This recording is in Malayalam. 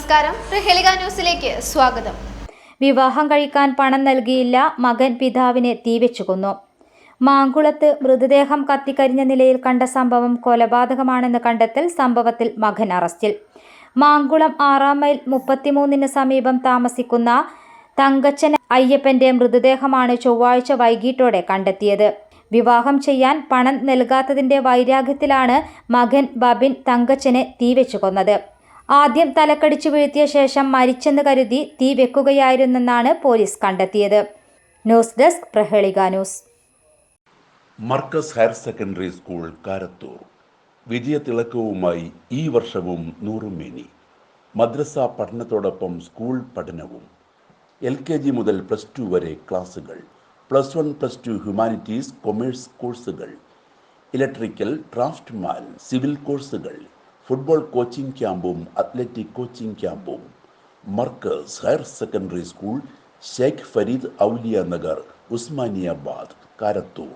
നമസ്കാരം. പ്രഹേളിക ന്യൂസിലേക്ക് സ്വാഗതം. വിവാഹം കഴിക്കാൻ പണം നൽകിയില്ല മകൻ പിതാവിനെ തീവെച്ചു കൊന്നു. മാങ്കുളത്ത് മൃതദേഹം കത്തിക്കരിഞ്ഞ നിലയിൽ കണ്ട സംഭവം കൊലപാതകമാണെന്ന് കണ്ടെത്തൽ സംഭവത്തിൽ മകൻ അറസ്റ്റിൽ. മാങ്കുളം ആറാം മൈൽ മുപ്പത്തിമൂന്നിന് സമീപം താമസിക്കുന്ന തങ്കച്ചൻ അയ്യപ്പന്റെ മൃതദേഹമാണ് ചൊവ്വാഴ്ച വൈകിട്ടോടെ കണ്ടെത്തിയത്. വിവാഹം ചെയ്യാൻ പണം നൽകാത്തതിന്റെ വൈരാഗ്യത്തിലാണ് മകൻ ബബിൻ തങ്കച്ചനെ തീവെച്ചു കൊന്നത്. ആദ്യം തലക്കടിച്ചു വീഴ്ത്തിയ ശേഷം മരിച്ചെന്ന് കരുതി തീ വെക്കുകയായിരുന്നെന്നാണ് പോലീസ് കണ്ടെത്തിയത്. News desk Prahelika news. Markaz higher secondary school Karathur. വിജയത്തിളക്കവുമായി ഈ വർഷവും നൂറുമേനി. മദ്രസ പഠനത്തോടൊപ്പം സ്കൂൾ പഠനവും. എൽ കെ ജി മുതൽ പ്ലസ് ടു വരെ ക്ലാസുകൾ. Plus one plus two humanities commerce കോഴ്സുകൾ. ഇലക്ട്രിക്കൽ ഡ്രാഫ്റ്റ്മാൻ സിവിൽ കോഴ്സുകൾ. ഫുട്ബോൾ കോച്ചിംഗ് ക്യാമ്പും അത്ലറ്റിക് കോച്ചിംഗ് ക്യാമ്പും Markaz higher secondary school Sheikh Fareed Auliya Nagar Usmaniyabad Karathur